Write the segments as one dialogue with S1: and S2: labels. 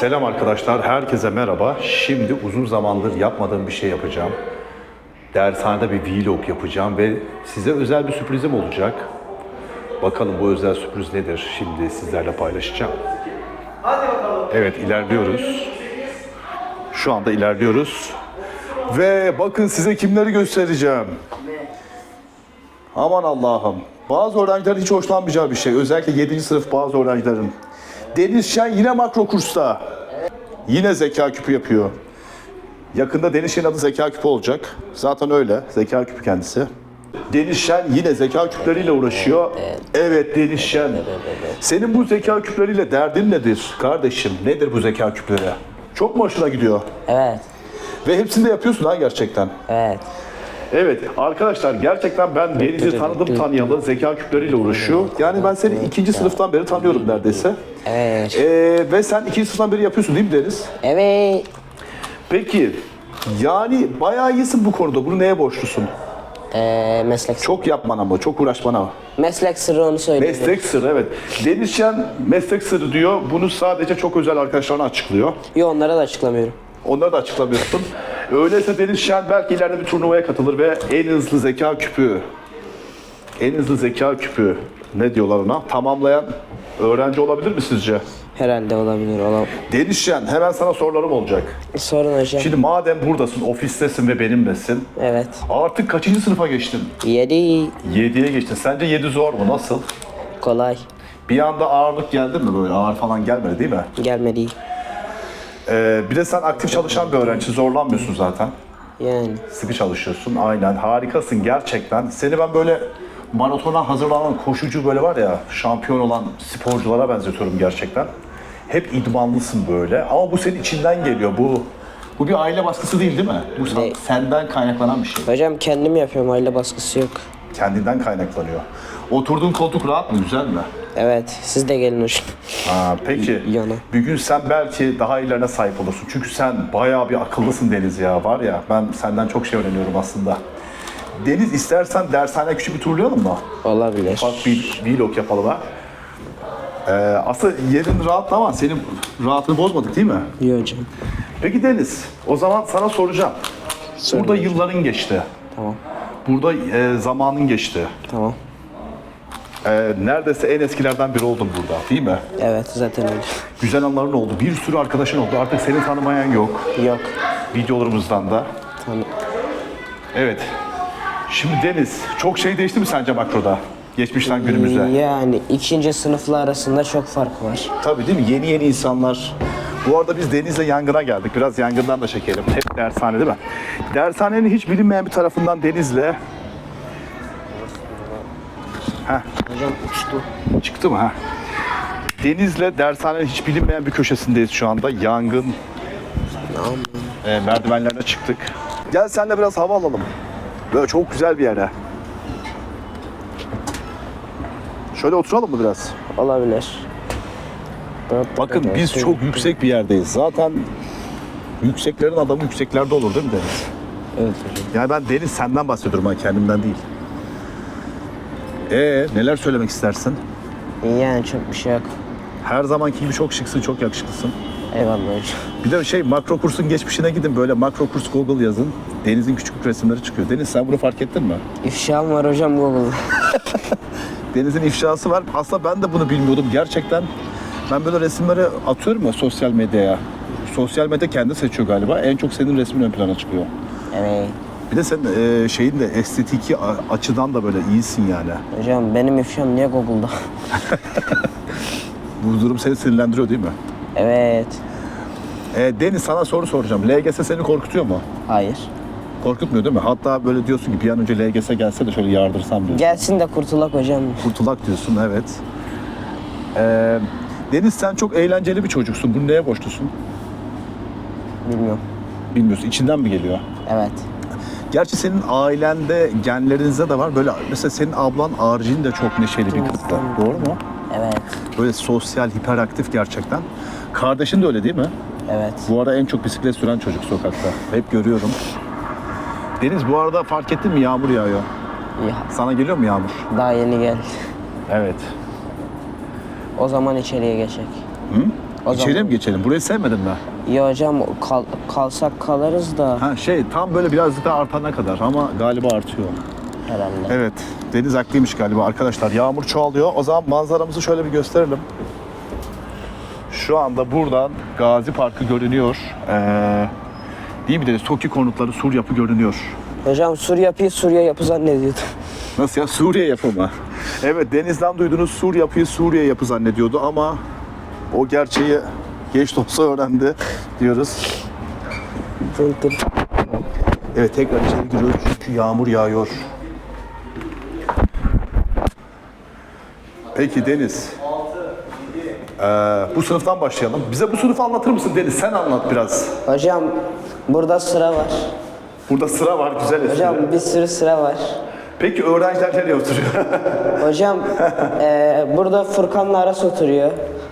S1: Selam arkadaşlar, herkese merhaba. Şimdi uzun zamandır yapmadığım bir şey yapacağım. Dershanede bir vlog yapacağım ve size özel bir sürprizim olacak. Bakalım bu özel sürpriz nedir? Şimdi sizlerle paylaşacağım. Evet, ilerliyoruz. Şu anda ilerliyoruz. Ve bakın size kimleri göstereceğim. Aman Allah'ım. Bazı öğrencilerin hiç hoşlanmayacağı bir şey. Özellikle 7. sınıf bazı öğrencilerin. Deniz Şen yine makro kursta. Yine zeka küpü yapıyor. Yakında Deniz Şen'in adı zeka küpü olacak. Zaten öyle. Zeka küpü kendisi. Deniz Şen yine zeka küpleriyle uğraşıyor. Evet Deniz Şen. Senin bu zeka küpleriyle derdin nedir kardeşim? Nedir bu zeka küpleri? Çok mu hoşuna gidiyor?
S2: Evet.
S1: Ve hepsini de yapıyorsun ha gerçekten.
S2: Evet.
S1: Evet arkadaşlar gerçekten ben Deniz'i tanıdım tanıyalı zeka küpleriyle uğraşıyor. Yani ben seni ikinci sınıftan beri tanıyorum neredeyse.
S2: Evet.
S1: Ee, ve sen ikinci sınıftan beri yapıyorsun değil mi Deniz?
S2: Evet.
S1: Peki yani bayağı iyisin bu konuda. Bunu neye borçlusun?
S2: Ee, meslek
S1: Çok yapman ama, çok uğraşman ama.
S2: meslek sırrı onu söyleyeyim.
S1: Meslek sırrı evet. Deniz Şen meslek sırrı diyor. Bunu sadece çok özel arkadaşlarına açıklıyor.
S2: Yo onlara da açıklamıyorum.
S1: Onları da açıklamıyorsun. Öyleyse Deniz Şen belki ileride bir turnuvaya katılır ve en hızlı zeka küpü, en hızlı zeka küpü ne diyorlar ona? Tamamlayan öğrenci olabilir mi sizce?
S2: Herhalde olabilir. Olam.
S1: Deniz Şen hemen sana sorularım olacak.
S2: Sorun hocam.
S1: Şimdi madem buradasın, ofistesin ve benimlesin.
S2: Evet.
S1: Artık kaçıncı sınıfa geçtin?
S2: 7
S1: 7'ye geçtin. Sence 7 zor mu? Nasıl?
S2: kolay.
S1: Bir anda ağırlık geldi mi böyle? Ağır falan gelmedi değil mi?
S2: Gelmedi.
S1: Ee, bir de sen aktif çalışan bir öğrenci. Zorlanmıyorsun zaten.
S2: Yani.
S1: Sıkı çalışıyorsun. Aynen. Harikasın gerçekten. Seni ben böyle maratona hazırlanan koşucu böyle var ya şampiyon olan sporculara benzetiyorum gerçekten. Hep idmanlısın böyle. Ama bu senin içinden geliyor. Bu bu bir aile baskısı değil değil mi? Bu sen-
S2: Değil.
S1: senden kaynaklanan bir şey.
S2: Hocam kendim yapıyorum. Aile baskısı yok.
S1: Kendinden kaynaklanıyor. Oturduğun koltuk rahat mı? Güzel mi?
S2: Evet. Siz de gelin hocam.
S1: Ha, peki.
S2: Yana.
S1: Bir gün sen belki daha ilerine sahip olursun. Çünkü sen bayağı bir akıllısın Deniz ya. Var ya ben senden çok şey öğreniyorum aslında. Deniz istersen dershane küçük bir turlayalım mı?
S2: Olabilir.
S1: Ufak bir vlog yapalım ha. Ee, aslında yerin rahat ama senin rahatını bozmadık değil mi?
S2: İyi hocam.
S1: Peki Deniz, o zaman sana soracağım. Burada yılların geçti.
S2: Tamam.
S1: Burada e, zamanın geçti.
S2: Tamam.
S1: E, neredeyse en eskilerden biri oldun burada değil mi?
S2: Evet zaten öyle.
S1: Güzel anların oldu. Bir sürü arkadaşın oldu. Artık seni tanımayan yok.
S2: Yok.
S1: Videolarımızdan da.
S2: Tamam.
S1: Evet. Şimdi Deniz, çok şey değişti mi sence makroda? Geçmişten günümüze.
S2: Yani ikinci sınıflar arasında çok fark var.
S1: Tabii değil mi? Yeni yeni insanlar. Bu arada biz Deniz'le yangına geldik. Biraz yangından da çekelim. Hep dershane değil mi? Dershanenin hiç bilinmeyen bir tarafından Deniz'le... Heh,
S2: Hocam uçtu.
S1: çıktı mı ha? Deniz'le dershanenin hiç bilinmeyen bir köşesindeyiz şu anda. Yangın e, merdivenlerine çıktık. Gel senle biraz hava alalım. Böyle çok güzel bir yere. Şöyle oturalım mı biraz?
S2: Olabilir.
S1: Bakın biz çok yüksek bir yerdeyiz. Zaten yükseklerin adamı yükseklerde olur değil mi Deniz?
S2: Evet hocam.
S1: Yani ben Deniz senden bahsediyorum ha kendimden değil. Ee neler söylemek istersin?
S2: Yani çok bir şey yok.
S1: Her zamanki gibi çok şıksın, çok yakışıklısın.
S2: Eyvallah hocam.
S1: Bir de şey makro kursun geçmişine gidin böyle makro kurs Google yazın. Deniz'in küçük resimleri çıkıyor. Deniz sen bunu fark ettin mi?
S2: İfşam var hocam Google'da.
S1: Deniz'in ifşası var. Aslında ben de bunu bilmiyordum. Gerçekten ben böyle resimleri atıyorum ya sosyal medyaya. Sosyal medya kendi seçiyor galiba. En çok senin resmin ön plana çıkıyor.
S2: Evet.
S1: Bir de sen e, şeyin de estetiki açıdan da böyle iyisin yani.
S2: Hocam benim ifşam niye Google'da?
S1: Bu durum seni sinirlendiriyor değil mi?
S2: evet.
S1: E, Deniz sana soru soracağım. LGS seni korkutuyor mu?
S2: Hayır.
S1: Korkutmuyor değil mi? Hatta böyle diyorsun ki bir an önce LGS gelse de şöyle yardırsam diyorsun.
S2: Gelsin de kurtulak hocam.
S1: Kurtulak diyorsun evet. E, Deniz sen çok eğlenceli bir çocuksun. Bunu neye borçlusun?
S2: Bilmiyorum.
S1: Bilmiyorsun. İçinden mi geliyor?
S2: Evet.
S1: Gerçi senin ailende, genlerinizde de var. Böyle mesela senin ablan Arjin de çok neşeli bir kızdı. Doğru mu?
S2: Evet.
S1: Böyle sosyal, hiperaktif gerçekten. Kardeşin de öyle değil mi?
S2: Evet.
S1: Bu arada en çok bisiklet süren çocuk sokakta. Hep görüyorum. Deniz bu arada fark ettin mi yağmur yağıyor.
S2: Ya,
S1: Sana geliyor mu yağmur?
S2: daha yeni geldi.
S1: Evet.
S2: O zaman içeriye geçecek. O
S1: İçeri
S2: zaman-
S1: mi geçelim? Burayı sevmedin mi?
S2: Ya hocam kal- kalsak kalırız da
S1: Ha şey tam böyle birazcık daha artana kadar ama galiba artıyor.
S2: herhalde.
S1: Evet, deniz haklıymış galiba arkadaşlar. Yağmur çoğalıyor. O zaman manzaramızı şöyle bir gösterelim. Şu anda buradan Gazi Parkı görünüyor. Ee, değil mi deriz? TOKİ konutları Sur yapı görünüyor.
S2: Hocam Sur yapıyı Suriye yapı zannediyordum.
S1: Nasıl ya? Suriye yapı mı? Evet, denizden duyduğunuz Sur yapıyı Suriye yapı zannediyordu ama o gerçeği geç de olsa öğrendi diyoruz. Evet, tekrar içeri giriyoruz çünkü yağmur yağıyor. Peki Deniz. Ee, bu sınıftan başlayalım. Bize bu sınıfı anlatır mısın Deniz? Sen anlat biraz.
S2: Hocam burada sıra var.
S1: Burada sıra var, güzel espri.
S2: Hocam bir sürü sıra var.
S1: Peki öğrenciler nereye oturuyor?
S2: Hocam eee, burada Furkan'la Aras oturuyor.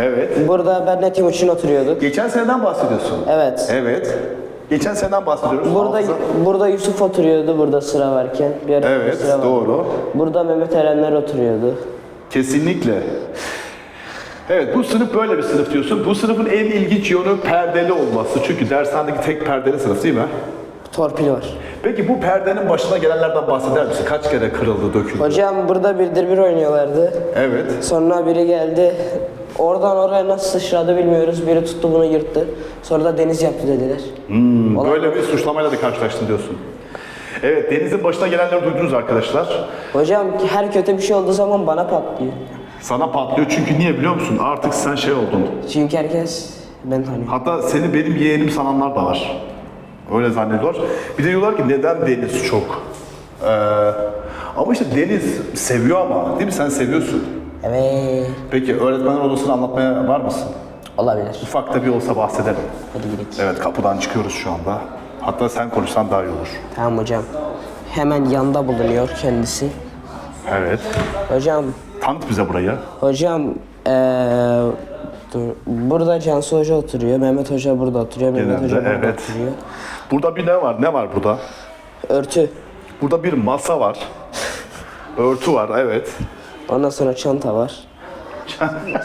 S1: evet.
S2: Burada benle Timuçin oturuyorduk.
S1: Geçen seneden bahsediyorsun.
S2: Evet.
S1: Evet. Geçen seneden bahsediyoruz.
S2: Burada
S1: Hafıza-
S2: burada Yusuf oturuyordu burada sıra varken. Bir ara
S1: Evet,
S2: sıra vardı.
S1: doğru.
S2: Burada Mehmet Erenler oturuyordu.
S1: Kesinlikle. Evet bu sınıf böyle bir sınıf diyorsun. Bu sınıfın en ilginç yönü perdeli olması. Çünkü dershanedeki tek perdeli sınıf değil mi?
S2: Torpil var.
S1: Peki bu perdenin başına gelenlerden bahseder misin? Kaç kere kırıldı, döküldü?
S2: Hocam burada birdir bir oynuyorlardı.
S1: Evet.
S2: Sonra biri geldi. Oradan oraya nasıl sıçradı bilmiyoruz. Biri tuttu bunu yırttı. Sonra da deniz yaptı dediler.
S1: Böyle bir suçlamayla da karşılaştın diyorsun. Evet, denizin başına gelenleri duydunuz arkadaşlar.
S2: Hocam her kötü bir şey olduğu zaman bana patlıyor.
S1: Sana patlıyor çünkü niye biliyor musun? Artık sen şey oldun.
S2: Çünkü herkes ben tanıyor.
S1: Hatta seni benim yeğenim sananlar da var. Öyle zannediyorlar. Bir de diyorlar ki neden deniz çok? Ee, ama işte deniz seviyor ama değil mi? Sen seviyorsun.
S2: Evet.
S1: Peki öğretmenler odasını anlatmaya var mısın?
S2: Olabilir.
S1: Ufak da bir olsa bahsedelim.
S2: Hadi gidelim.
S1: Evet kapıdan çıkıyoruz şu anda. Hatta sen konuşsan daha iyi olur.
S2: Tamam hocam. Hemen yanında bulunuyor kendisi.
S1: Evet.
S2: Hocam,
S1: Tanıt bize burayı.
S2: hocam eee dur, burada Cansu Hoca oturuyor, Mehmet Hoca burada oturuyor, Mehmet
S1: Genelde,
S2: Hoca burada
S1: evet.
S2: oturuyor.
S1: Burada bir ne var? Ne var burada?
S2: Örtü.
S1: Burada bir masa var. Örtü var, evet.
S2: Ondan sonra çanta var.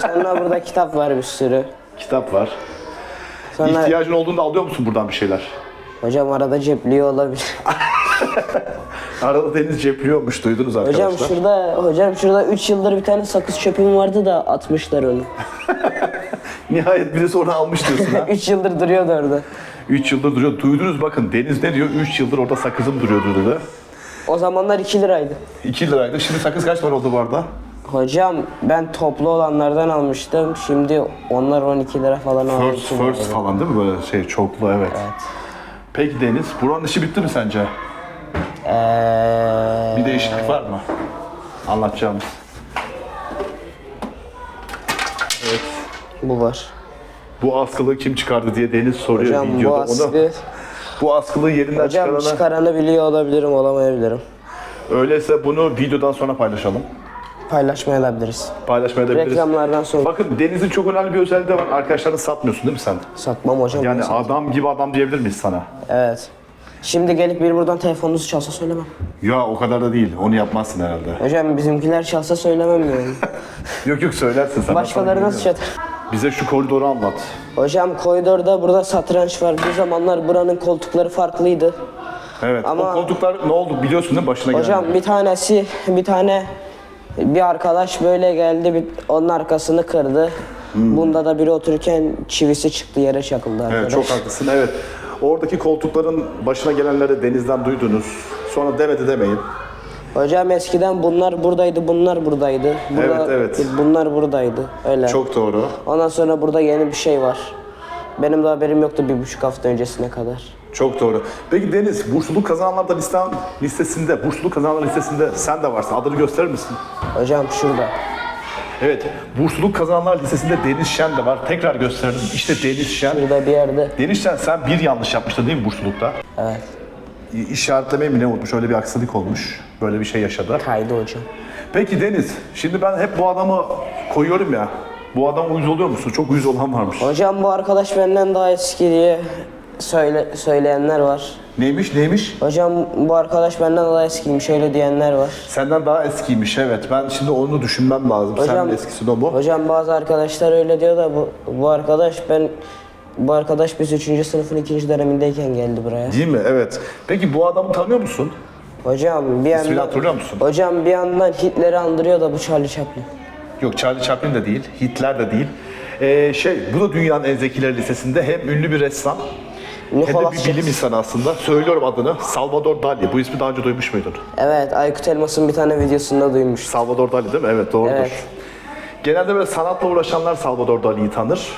S2: sonra burada kitap var bir sürü.
S1: Kitap var.
S2: Sonra
S1: İhtiyacın olduğunda alıyor musun buradan bir şeyler?
S2: hocam arada cepliyor olabilir.
S1: Arada deniz cepliyormuş, duydunuz arkadaşlar.
S2: hocam şurada hocam şurada 3 yıldır bir tane sakız çöpüm vardı da atmışlar onu.
S1: Nihayet birisi onu almış diyorsun ha.
S2: 3 yıldır duruyordu orada.
S1: 3 yıldır duruyor. Duydunuz bakın Deniz ne diyor? 3 yıldır orada sakızım duruyordu dedi.
S2: O zamanlar 2 liraydı.
S1: 2 liraydı. Şimdi sakız kaç para oldu bu arada?
S2: Hocam ben toplu olanlardan almıştım. Şimdi onlar 12 lira falan aldı.
S1: First, first falan değil mi böyle şey çoklu evet. Peki Deniz, buranın işi bitti mi sence?
S2: Eee
S1: Bir değişiklik var mı? Anlatacağımız. Evet.
S2: bu var.
S1: Bu askılığı kim çıkardı diye Deniz soruyor
S2: Hocam bu
S1: videoda.
S2: askı
S1: Onu, bu askılığı yerinden
S2: hocam
S1: çıkarana...
S2: çıkaranı biliyor olabilirim olamayabilirim.
S1: Öyleyse bunu videodan sonra paylaşalım.
S2: Paylaşmayabiliriz.
S1: Paylaşmayabiliriz.
S2: Reklamlardan sonra
S1: Bakın Deniz'in çok önemli bir özelliği de var. Arkadaşlarını satmıyorsun değil mi sen?
S2: satmam hocam.
S1: Yani adam gibi adam diyebilir miyiz sana?
S2: Evet. Şimdi gelip biri buradan telefonunuzu çalsa söylemem.
S1: Ya o kadar da değil. Onu yapmazsın herhalde.
S2: Hocam bizimkiler çalsa söylemem yani.
S1: Yok yok söylersin.
S2: Başkaları nasıl çalar?
S1: Bize şu koridoru anlat.
S2: Hocam koridorda burada satranç var. Bir zamanlar buranın koltukları farklıydı.
S1: Evet.
S2: Ama-
S1: O koltuklar ne oldu biliyorsun değil mi başına
S2: Hocam bir tanesi bir tane bir arkadaş böyle geldi bir, onun arkasını kırdı. Bunda da biri otururken çivisi çıktı yere çakıldı arkadaş.
S1: Evet çok haklısın. Evet. Oradaki koltukların başına gelenleri denizden duydunuz. Sonra demedi demeyin.
S2: Hocam eskiden bunlar buradaydı, bunlar buradaydı. Burada,
S1: Evet, evet.
S2: Bunlar buradaydı. Öyle.
S1: Çok doğru.
S2: Ondan sonra burada yeni bir şey var. Benim de haberim yoktu bir buçuk hafta öncesine kadar.
S1: Çok doğru. Peki Deniz, bursluluk kazananlar da listem, listesinde, bursluluk kazananlar listesinde sen de varsın. Adını gösterir misin?
S2: Hocam şurada.
S1: Evet, bursluluk kazananlar listesinde Deniz Şen de var. Tekrar gösterelim. İşte Deniz Şen.
S2: Şurada bir yerde.
S1: Deniz Şen sen bir yanlış yapmıştın değil mi burslulukta?
S2: Evet.
S1: İ- İşaretlemeyi mi ne unutmuş? Öyle bir aksilik olmuş. Böyle bir şey yaşadı.
S2: Kaydı hocam.
S1: Peki Deniz, şimdi ben hep bu adamı koyuyorum ya. Bu adam uyuz oluyor musun? Çok uyuz olan varmış.
S2: Hocam bu arkadaş benden daha eski diye söyle, söyleyenler var.
S1: Neymiş neymiş?
S2: Hocam bu arkadaş benden daha eskiymiş öyle diyenler var.
S1: Senden daha eskiymiş evet. Ben şimdi onu düşünmem lazım. Sen
S2: Hocam-
S1: de eskisin o mu?
S2: Hocam bazı arkadaşlar öyle diyor da bu, bu arkadaş ben bu arkadaş biz 3. sınıfın 2. dönemindeyken geldi buraya.
S1: Değil mi? Evet. Peki bu adamı tanıyor musun?
S2: Hocam bir
S1: İsmini
S2: yandan
S1: hatırlıyor musun?
S2: Hocam bir yandan Hitler'i andırıyor da bu Charlie Chaplin.
S1: Yok Charlie Chaplin de değil, Hitler de değil. Ee, şey, bu da dünyanın en zekileri listesinde hem ünlü bir ressam hem de bir bilim insanı aslında. Söylüyorum adını. Salvador Dali. Bu ismi daha önce duymuş muydun?
S2: Evet Aykut Elmas'ın bir tane videosunda duymuş.
S1: Salvador Dali değil mi? Evet doğrudur.
S2: Evet.
S1: Genelde böyle sanatla uğraşanlar Salvador Dali'yi tanır.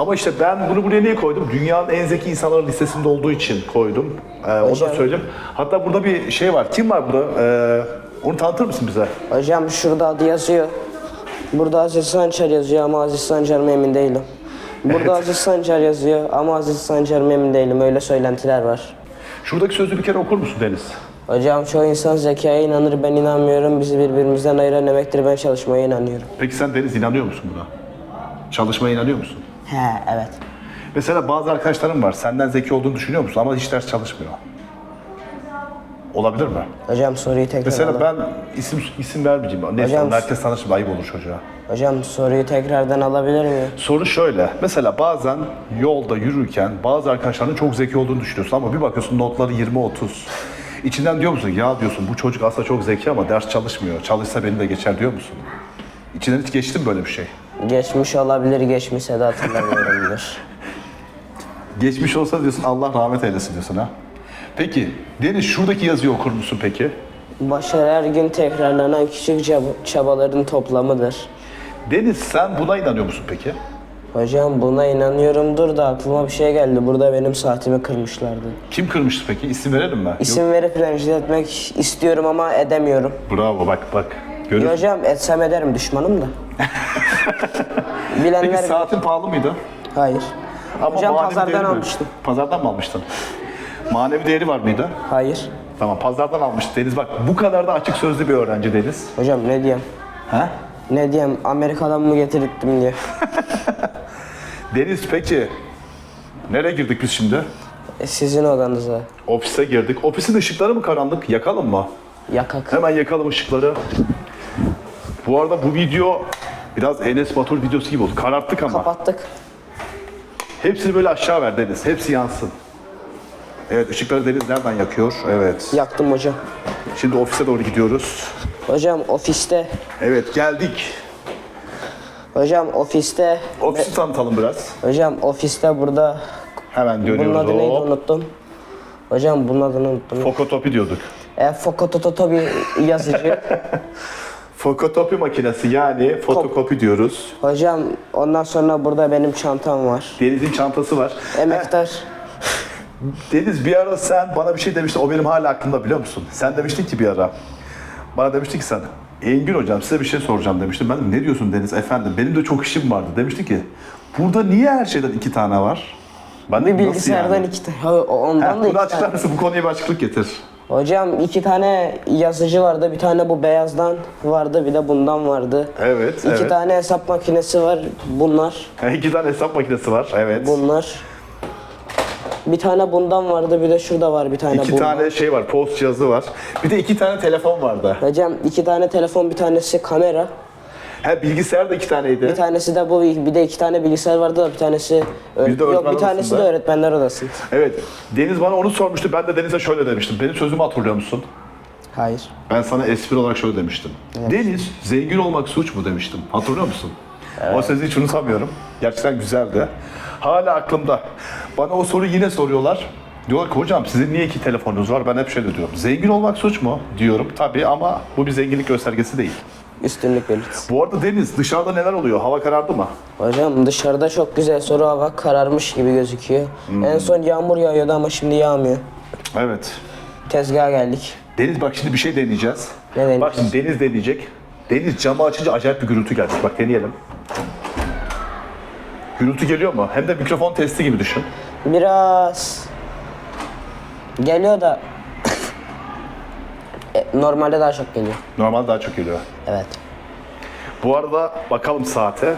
S1: Ama işte ben bunu buraya niye koydum? Dünyanın en zeki insanları listesinde olduğu için koydum. Ee, onu da
S2: Hocam.
S1: söyleyeyim. Hatta burada bir şey var. Kim var burada? Ee, onu tanıtır mısın bize?
S2: Hocam şurada adı yazıyor. Burada Aziz Sancar yazıyor ama Aziz Sancar mı emin değilim. Burada Aziz Sancar yazıyor ama Aziz Sancar mı emin değilim. Öyle söylentiler var.
S1: Şuradaki sözü bir kere okur musun Deniz?
S2: Hocam çoğu insan zekaya inanır ben inanmıyorum. Bizi birbirimizden ayıran emektir ben çalışmaya inanıyorum.
S1: Peki sen Deniz inanıyor musun buna? Çalışmaya inanıyor musun?
S2: He evet.
S1: Mesela bazı arkadaşlarım var. Senden zeki olduğunu düşünüyor musun ama hiç ders çalışmıyor. Olabilir mi?
S2: Hocam soruyu tekrar
S1: Mesela
S2: alın.
S1: ben isim isim vermeyeceğim. Neyse
S2: Hocam-
S1: onu herkes tanışır. Ayıp olur çocuğa.
S2: Hocam soruyu tekrardan alabilir miyim?
S1: Soru şöyle. Mesela bazen yolda yürürken bazı arkadaşların çok zeki olduğunu düşünüyorsun ama bir bakıyorsun notları 20-30. İçinden diyor musun ya diyorsun bu çocuk aslında çok zeki ama ders çalışmıyor. Çalışsa beni de geçer diyor musun? İçinden hiç geçti mi böyle bir şey?
S2: Geçmiş olabilir, geçmişse de hatırlamıyorumdur.
S1: Geçmiş olsa diyorsun Allah rahmet eylesin diyorsun ha. Peki Deniz şuradaki yazıyı okur musun peki?
S2: Başarı her gün tekrarlanan küçük çab- çabaların toplamıdır.
S1: Deniz sen buna inanıyor musun peki?
S2: Hocam buna inanıyorumdur da aklıma bir şey geldi. Burada benim saatimi kırmışlardı.
S1: Kim kırmıştı peki? İsim verelim mi?
S2: İsim verip rencide etmek istiyorum ama edemiyorum.
S1: Yok. Bravo bak bak. Musun?
S2: Hocam etsem ederim düşmanım da.
S1: Peki
S2: Bilenler...
S1: saatin pahalı mıydı?
S2: Hayır.
S1: Ama
S2: Hocam
S1: manevi
S2: pazardan
S1: değeri mi?
S2: almıştım.
S1: Pazardan mı almıştın? Manevi değeri var mıydı?
S2: Hayır.
S1: Tamam pazardan almıştı Deniz. Bak bu kadar da açık sözlü bir öğrenci Deniz.
S2: Hocam ne diyeyim?
S1: Ha?
S2: Ne diyeyim? Amerika'dan mı getirttim diye.
S1: Deniz peki nereye girdik biz şimdi?
S2: E, Sizin odanıza.
S1: Ofise girdik. Ofisin ışıkları mı karanlık? Yakalım mı?
S2: Yakak.
S1: Hemen yakalım ışıkları. Bu arada bu video biraz Enes Batur videosu gibi oldu. Kararttık ama.
S2: Kapattık.
S1: Hepsini böyle aşağı ver Deniz. Hepsi yansın. Evet ışıkları Deniz nereden yakıyor? Evet.
S2: Yaktım hocam.
S1: Şimdi ofise doğru gidiyoruz.
S2: Hocam ofiste.
S1: Evet geldik.
S2: Hocam ofiste.
S1: Ofisi tanıtalım biraz.
S2: Hocam ofiste burada.
S1: Hemen
S2: Bunun
S1: dönüyoruz.
S2: adı neydi unuttum. Hocam bunun adını unuttum.
S1: Fokotopi diyorduk.
S2: E, Fokotototo bir yazıcı.
S1: Fokotopi makinesi yani fotokopi diyoruz.
S2: Hocam ondan sonra burada benim çantam var.
S1: Deniz'in çantası var.
S2: Emektar.
S1: Deniz bir ara sen bana bir şey demiştin. O benim hala aklımda biliyor musun? Sen demiştin ki bir ara. Bana demiştin ki sen. Engin hocam size bir şey soracağım demiştim. Ben ne diyorsun Deniz efendim benim de çok işim vardı. Demişti ki burada niye her şeyden iki tane var? Ben de
S2: Bir
S1: nasıl
S2: bilgisayardan
S1: yani?
S2: iki tane. Ha, Ondan
S1: Ha,
S2: da
S1: bunu
S2: iki
S1: açıklar
S2: tane.
S1: mısın? Bu konuya bir açıklık getir.
S2: Hocam iki tane yazıcı vardı. Bir tane bu beyazdan vardı. Bir de bundan vardı.
S1: Evet,
S2: İki
S1: evet.
S2: tane hesap makinesi var. Bunlar.
S1: İki tane hesap makinesi var. Evet.
S2: Bunlar. Bir tane bundan vardı. Bir de şurada var bir tane
S1: İki
S2: bundan.
S1: tane şey var, post cihazı var. Bir de iki tane telefon vardı.
S2: Hocam iki tane telefon, bir tanesi kamera.
S1: Ha bilgisayar da iki taneydi.
S2: Bir tanesi de bu, bir de iki tane bilgisayar vardı da bir tanesi...
S1: Bir de
S2: Yok bir tanesi de öğretmenler odası.
S1: Evet. Deniz bana onu sormuştu. Ben de Deniz'e şöyle demiştim. Benim sözümü hatırlıyor musun?
S2: Hayır.
S1: Ben sana espri olarak şöyle demiştim. Deniz, zengin olmak suç mu demiştim. Hatırlıyor musun? O sözü hiç unutamıyorum. Gerçekten güzeldi. Hala aklımda. Bana o soruyu yine soruyorlar. Diyorlar ki hocam sizin niye iki telefonunuz var? Ben hep şöyle diyorum. Zengin olmak suç mu? Diyorum. Tabii ama bu bir zenginlik göstergesi değil.
S2: Üstünlük belirtisi.
S1: Bu arada Deniz dışarıda neler oluyor? Hava karardı mı?
S2: Hocam dışarıda çok güzel soru hava kararmış gibi gözüküyor. En son yağmur yağıyordu ama şimdi yağmıyor.
S1: Evet.
S2: Tezgaha geldik.
S1: Deniz bak şimdi bir şey deneyeceğiz.
S2: Ne deneyeceğiz?
S1: Bak şimdi Deniz deneyecek. Deniz camı açınca acayip bir gürültü gelecek. Bak deneyelim. Gürültü geliyor mu? Hem de mikrofon testi gibi düşün.
S2: Biraz geliyor da normalde daha çok geliyor.
S1: Normal daha çok geliyor.
S2: Evet.
S1: Bu arada bakalım saate.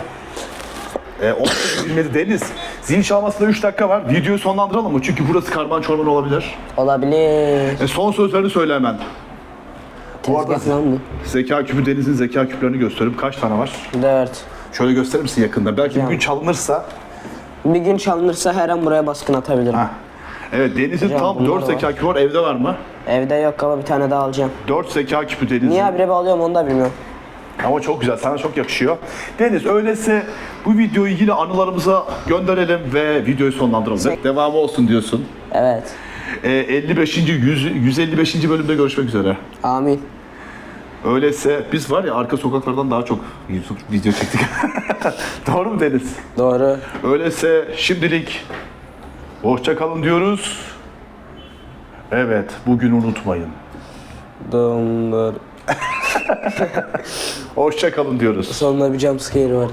S1: E, 18.27 Deniz. Zil çalmasına 3 dakika var. Videoyu sonlandıralım mı? Çünkü burası karman çorman olabilir.
S2: Olabilir.
S1: E, son sözlerini söyle hemen. Bu arada
S2: Tezgah lan bu.
S1: zeka küpü denizin zeka küplerini göstereyim. Kaç tane var?
S2: Dört.
S1: Şöyle gösterir misin yakında? Belki
S2: Hocam.
S1: bugün çalınırsa.
S2: Bir gün çalınırsa her an buraya baskın atabilirim.
S1: Heh. Evet denizin
S2: Hocam,
S1: tam
S2: bunlar
S1: 4
S2: var.
S1: zeka küpü var. Evde var mı?
S2: Evde yok ama bir tane daha alacağım.
S1: 4 zeka küpü denizin.
S2: Niye habire bağlıyorum onu da bilmiyorum.
S1: Ama çok güzel, sana çok yakışıyor. Deniz öyleyse bu videoyu yine anılarımıza gönderelim ve videoyu sonlandıralım. Devamı olsun diyorsun.
S2: Evet.
S1: Ee, 55. 100, 155. bölümde görüşmek üzere.
S2: Amin.
S1: Öyleyse biz var ya arka sokaklardan daha çok YouTube video çektik. Doğru mu Deniz?
S2: Doğru.
S1: Öyleyse şimdilik hoşça kalın diyoruz. Evet, bugün unutmayın.
S2: Doğru.
S1: Hoşça kalın diyoruz.
S2: Sonunda bir jumpscare vardı.